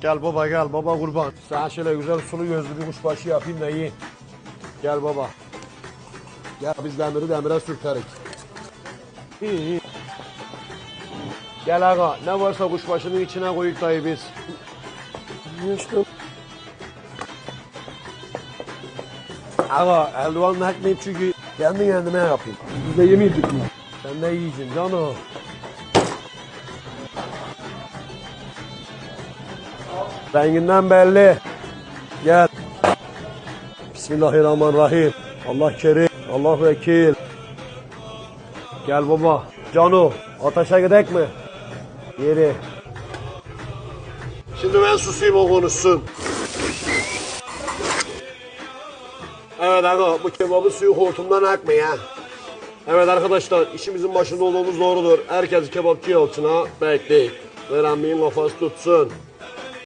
Gel baba gel baba kurban. Sana şöyle güzel sulu gözlü bir kuşbaşı yapayım da yiyin. Gel baba. Gel biz demiri demire sürterik. İyi iyi. Gel aga ne varsa kuşbaşının içine koyuk dayı biz. Yaşlı. Aga eldivanla ekmeyip çünkü kendi kendime yapayım. Biz de yemeyecek mi? Sen de yiyeceksin canım. Renginden belli. Gel. Bismillahirrahmanirrahim. Allah kerim. Allah vekil. Gel baba. Canu ateşe gidek mi? Yeri. Şimdi ben susayım o konuşsun. Evet aga bu kebabı suyu hortumdan akmıyor ha. Evet arkadaşlar işimizin başında olduğumuz doğrudur. Herkes kebapçı yolçuna bekleyin. Verenmeyin kafası tutsun.